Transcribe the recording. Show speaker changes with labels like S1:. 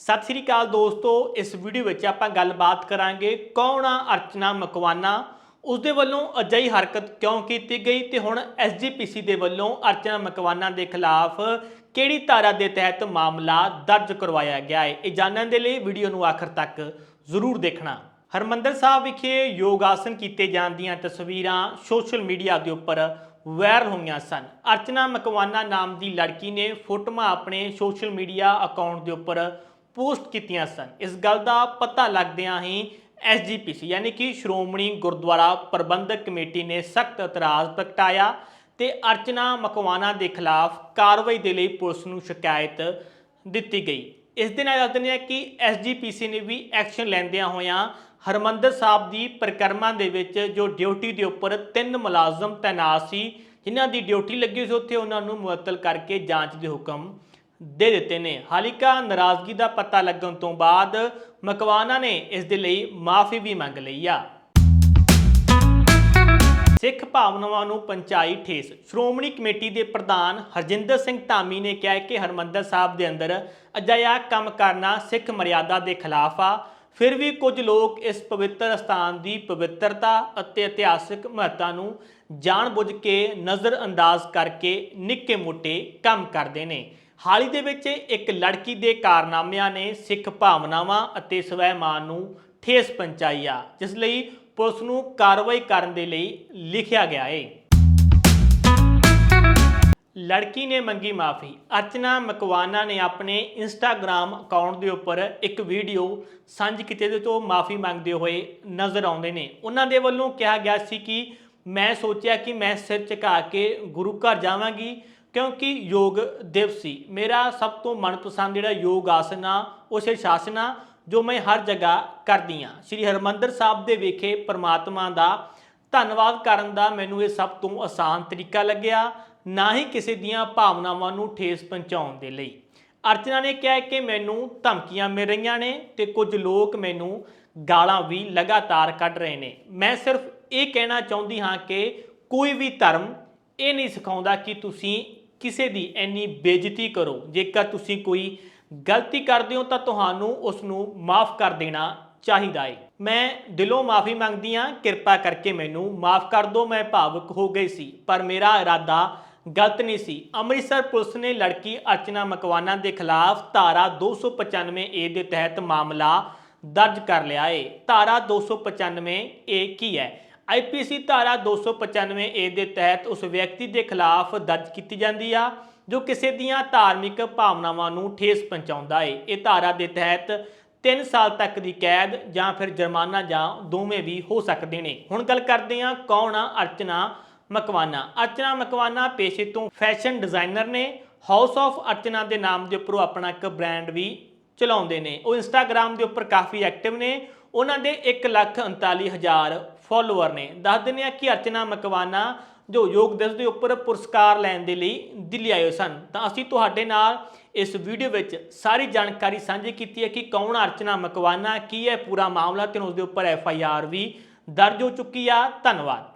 S1: ਸਤਿ ਸ੍ਰੀ ਅਕਾਲ ਦੋਸਤੋ, ਇਸ ਵੀਡੀਓ ਵਿੱਚ ਆਪਾਂ ਗੱਲਬਾਤ ਕਰਾਂਗੇ ਕੌਣ ਆ ਅਰਚਨਾ ਮਕਵਾਨਾ? ਉਸਦੇ ਵੱਲੋਂ ਅਜਿਹੀ ਹਰਕਤ ਕਿਉਂ ਕੀਤੀ ਗਈ ਤੇ ਹੁਣ ਐਸਜੀਪੀਸੀ ਦੇ ਵੱਲੋਂ ਅਰਚਨਾ ਮਕਵਾਨਾ ਦੇ ਖਿਲਾਫ ਕਿਹੜੀ ਧਾਰਾ ਦੇ ਤਹਿਤ ਮਾਮਲਾ ਦਰਜ ਕਰਵਾਇਆ ਗਿਆ ਹੈ? ਇਹ ਜਾਣਨ ਦੇ ਲਈ ਵੀਡੀਓ ਨੂੰ ਆਖਰ ਤੱਕ ਜ਼ਰੂਰ ਦੇਖਣਾ। ਹਰਮੰਦਰ ਸਾਹਿਬ ਵਿਖੇ ਯੋਗ ਆਸਨ ਕੀਤੇ ਜਾਣ ਦੀਆਂ ਤਸਵੀਰਾਂ ਸੋਸ਼ਲ ਮੀਡੀਆ ਦੇ ਉੱਪਰ ਵਾਇਰਲ ਹੋਈਆਂ ਸਨ। ਅਰਚਨਾ ਮਕਵਾਨਾ ਨਾਮ ਦੀ ਲੜਕੀ ਨੇ ਫੋਟੋਆਂ ਆਪਣੇ ਸੋਸ਼ਲ ਮੀਡੀਆ ਅਕਾਊਂਟ ਦੇ ਉੱਪਰ ਪੋਸਟ ਕੀਤੀਆਂ ਸਨ। ਇਸ ਗੱਲ ਦਾ ਪਤਾ ਲੱਗਦਿਆਂ ਹੀ ਐਸਜੀਪੀਸੀ ਯਾਨੀ ਕਿ ਸ਼੍ਰੋਮਣੀ ਗੁਰਦੁਆਰਾ ਪ੍ਰਬੰਧਕ ਕਮੇਟੀ ਨੇ ਸਖਤ ਇਤਰਾਜ਼ ਪ੍ਰਗਟਾਇਆ ਤੇ ਅਰਚਨਾ ਮਕਵਾਨਾ ਦੇ ਖਿਲਾਫ ਕਾਰਵਾਈ ਦੇ ਲਈ ਪੁਲਿਸ ਨੂੰ ਸ਼ਿਕਾਇਤ ਦਿੱਤੀ ਗਈ। ਇਸ ਦੇ ਨਾਲ ਦੱਸ ਦਿੰਦੇ ਹਾਂ ਕਿ ਐਸਜੀਪੀਸੀ ਨੇ ਵੀ ਐਕਸ਼ਨ ਲੈਂਦਿਆਂ ਹੋਇਆਂ ਹਰਮੰਦਰ ਸਾਹਿਬ ਦੀ ਪਰਿਕਰਮਾ ਦੇ ਵਿੱਚ ਜੋ ਡਿਊਟੀ ਦੇ ਉੱਪਰ ਤਿੰਨ ਮੁਲਾਜ਼ਮ ਤੈਨਾਤ ਸੀ, ਜਿਨ੍ਹਾਂ ਦੀ ਡਿਊਟੀ ਲੱਗੀ ਸੀ, ਉੱਥੇ ਉਹਨਾਂ ਨੂੰ ਮੁਅੱਤਲ ਕਰਕੇ ਜਾਂਚ ਦੇ ਹੁਕਮ ਦੇ ਦਿੱਤੇ ਨੇ। ਹਾਲਿਕਾ ਨਾਰਾਜ਼ਗੀ ਦਾ ਪਤਾ ਲੱਗਣ ਤੋਂ ਬਾਅਦ ਮਕਵਾਨਾ ਨੇ ਇਸ ਦੇ ਲਈ ਮਾਫੀ ਵੀ ਮੰਗ ਲਈ ਆ। ਸਿੱਖ ਭਾਵਨਾਵਾਂ ਨੂੰ ਪੰਚਾਈ ਠੇਸ। ਸ਼੍ਰੋਮਣੀ ਕਮੇਟੀ ਦੇ ਪ੍ਰਧਾਨ ਹਰਜਿੰਦਰ ਸਿੰਘ ਧਾਮੀ ਨੇ ਕਿਹਾ ਕਿ ਹਰਮੰਦਰ ਸਾਹਿਬ ਦੇ ਅੰਦਰ ਅਜਿਹਾ ਕੰਮ ਕਰਨਾ ਸਿੱਖ ਮਰਿਆਦਾ ਦੇ ਖਿਲਾਫ ਆ। ਫਿਰ ਵੀ ਕੁਝ ਲੋਕ ਇਸ ਪਵਿੱਤਰ ਸਥਾਨ ਦੀ ਪਵਿੱਤਰਤਾ ਅਤੇ ਇਤਿਹਾਸਿਕ ਮਹੱਤਤਾ ਨੂੰ ਜਾਣਬੁੱਝ ਕੇ ਨਜ਼ਰਅੰਦਾਜ਼ ਕਰਕੇ ਨਿੱਕੇ-ਮੋਟੇ ਕੰਮ ਕਰਦੇ ਨੇ। ਹਾਲ ਹੀ ਦੇ ਵਿੱਚ ਇੱਕ ਲੜਕੀ ਦੇ ਕਾਰਨਾਮਿਆਂ ਨੇ ਸਿੱਖ ਭਾਵਨਾਵਾਂ ਅਤੇ ਸਵੈਮਾਨ ਨੂੰ ਠੇਸ ਪਹੁੰਚਾਈ ਆ, ਜਿਸ ਲਈ ਪੁਲਿਸ ਨੂੰ ਕਾਰਵਾਈ ਕਰਨ ਦੇ ਲਈ ਲਿਖਿਆ ਗਿਆ ਏ। ਲੜਕੀ ਨੇ ਮੰਗੀ ਮਾਫੀ। ਅਰਚਨਾ ਮਕਵਾਨਾ ਨੇ ਆਪਣੇ ਇੰਸਟਾਗ੍ਰam ਅਕਾਊਂਟ ਦੇ ਉੱਪਰ ਇੱਕ ਵੀਡੀਓ ਸਾਂਝੀ ਕੀਤੀ ਤੇ ਤੋਂ ਮਾਫੀ ਮੰਗਦੇ ਹੋਏ ਨਜ਼ਰ ਆਉਂਦੇ ਨੇ। ਉਹਨਾਂ ਦੇ ਵੱਲੋਂ ਕਿਹਾ ਗਿਆ ਸੀ ਕਿ ਮੈਂ ਸੋਚਿਆ ਕਿ ਮੈਂ ਸਿਰ ਝੁਕਾ ਕੇ ਗੁਰੂ ਘਰ ਜਾਵਾਂਗੀ ਕਿਉਂਕਿ ਯੋਗ ਦਿਵਸ ਸੀ। ਮੇਰਾ ਸਭ ਤੋਂ ਮਨਪਸੰਦ ਜਿਹੜਾ ਯੋਗ ਆਸਨ ਆ, ਉਹ ਸ਼ਾਸਨ ਆ, ਜੋ ਮੈਂ ਹਰ ਜਗ੍ਹਾ ਕਰਦੀ ਆ। ਸ੍ਰੀ ਹਰਮੰਦਰ ਸਾਹਿਬ ਦੇ ਵਿਖੇ ਪ੍ਰਮਾਤਮਾ ਦਾ ਧੰਨਵਾਦ ਕਰਨ ਦਾ ਮੈਨੂੰ ਇਹ ਸਭ ਤੋਂ ਆਸਾਨ ਤਰੀਕਾ ਲੱਗਿਆ, ਨਾ ਹੀ ਕਿਸੇ ਦੀਆਂ ਭਾਵਨਾਵਾਂ ਨੂੰ ਠੇਸ ਪਹੁੰਚਾਉਣ ਦੇ ਲਈ। ਅਰਚਨਾ ਨੇ ਕਿਹਾ ਕਿ ਮੈਨੂੰ ਧਮਕੀਆਂ ਮਿਲ ਰਹੀਆਂ ਨੇ ਤੇ ਕੁਝ ਲੋਕ ਮੈਨੂੰ ਗਾਲਾਂ ਵੀ ਲਗਾਤਾਰ ਕੱਢ ਰਹੇ ਨੇ। ਮੈਂ ਸਿਰਫ ਇਹ ਕਹਿਣਾ ਚਾਹੁੰਦੀ ਹਾਂ ਕਿ ਕੋਈ ਵੀ ਧਰਮ ਇਹ ਨਹੀਂ ਸਿਖਾਉਂਦਾ ਕਿ ਤੁਸੀਂ ਕਿਸੇ ਦੀ ਇੰਨੀ ਬੇਇੱਜ਼ਤੀ ਕਰੋ, ਜੇਕਰ ਤੁਸੀਂ ਕੋਈ ਗਲਤੀ ਕਰਦੇ ਹੋ ਤਾਂ ਤੁਹਾਨੂੰ ਉਸ ਨੂੰ ਮਾਫ ਕਰ ਦੇਣਾ ਚਾਹੀਦਾ ਹੈ ਮੈਂ ਦਿਲੋਂ ਮਾਫੀ ਮੰਗਦੀ ਹਾਂ, ਕਿਰਪਾ ਕਰਕੇ ਮੈਨੂੰ ਮਾਫ ਕਰ ਦਿਓ, ਮੈਂ ਭਾਵੁਕ ਹੋ ਗਈ ਸੀ, ਪਰ ਮੇਰਾ ਇਰਾਦਾ ਗਲਤ ਨਹੀਂ ਸੀ। ਅੰਮ੍ਰਿਤਸਰ ਪੁਲਿਸ ਨੇ ਲੜਕੀ ਅਰਚਨਾ ਮਕਵਾਨਾ ਦੇ ਖਿਲਾਫ ਧਾਰਾ 295 ਏ ਦੇ ਤਹਿਤ ਮਾਮਲਾ ਦਰਜ ਕਰ ਲਿਆ ਏ। ਧਾਰਾ 295 ਏ ਕੀ ਹੈ? ਆਈਪੀਸੀ ਧਾਰਾ 295 ਏ ਦੇ ਤਹਿਤ ਉਸ ਵਿਅਕਤੀ ਦੇ ਖਿਲਾਫ ਦਰਜ ਕੀਤੀ ਜਾਂਦੀ ਆ, ਜੋ ਕਿਸੇ ਦੀਆਂ ਧਾਰਮਿਕ ਭਾਵਨਾਵਾਂ ਨੂੰ ਠੇਸ ਪਹੁੰਚਾਉਂਦਾ ਏ। ਇਹ ਧਾਰਾ ਦੇ ਤਹਿਤ 3 ਸਾਲ ਤੱਕ ਦੀ ਕੈਦ ਜਾਂ ਫਿਰ ਜੁਰਮਾਨਾ ਜਾਂ ਦੋਵੇਂ ਵੀ ਹੋ ਸਕਦੇ ਨੇ। ਹੁਣ ਗੱਲ ਕਰਦੇ ਹਾਂ ਕੌਣ ਆ? ਅਰਚਨਾ ਮਕਵਾਨਾ। ਅਰਚਨਾ ਮਕਵਾਨਾ ਪੇਸ਼ੇ ਤੋਂ ਫੈਸ਼ਨ ਡਿਜ਼ਾਈਨਰ ਨੇ। ਹਾਊਸ ਆਫ ਅਰਚਨਾ ਦੇ ਨਾਮ ਦੇ ਉੱਪਰ ਆਪਣਾ ਇੱਕ ਬ੍ਰਾਂਡ ਵੀ ਚਲਾਉਂਦੇ ਨੇ। ਉਹ ਇੰਸਟਾਗ੍ਰam ਦੇ ਉੱਪਰ ਕਾਫੀ ਐਕਟਿਵ ਨੇ। ਉਹਨਾਂ ਦੇ 139000 ਫਾਲੋਅਰ ਨੇ। ਦੱਸ ਦਿੰਦੇ ਆ ਕਿ ਅਰਚਨਾ ਮਕਵਾਨਾ ਜੋ ਯੋਗ ਦਿਵਸ ਦੇ ਉੱਪਰ ਪੁਰਸਕਾਰ ਲੈਣ ਦੇ ਲਈ ਦਿੱਲੀ ਆਏ ਸਨ। ਤਾਂ ਅਸੀਂ ਤੁਹਾਡੇ ਨਾਲ ਇਸ ਵੀਡੀਓ ਵਿੱਚ ਸਾਰੀ ਜਾਣਕਾਰੀ ਸਾਂਝੀ ਕੀਤੀ ਹੈ ਕਿ ਕੌਣ ਅਰਚਨਾ ਮਕਵਾਨਾ, ਕੀ ਹੈ ਪੂਰਾ ਮਾਮਲਾ ਤੇ ਉਸ ਦੇ ਉੱਪਰ ਐਫ ਆਈ ਆਰ ਵੀ ਦਰਜ ਹੋ ਚੁੱਕੀ ਆ। ਧੰਨਵਾਦ।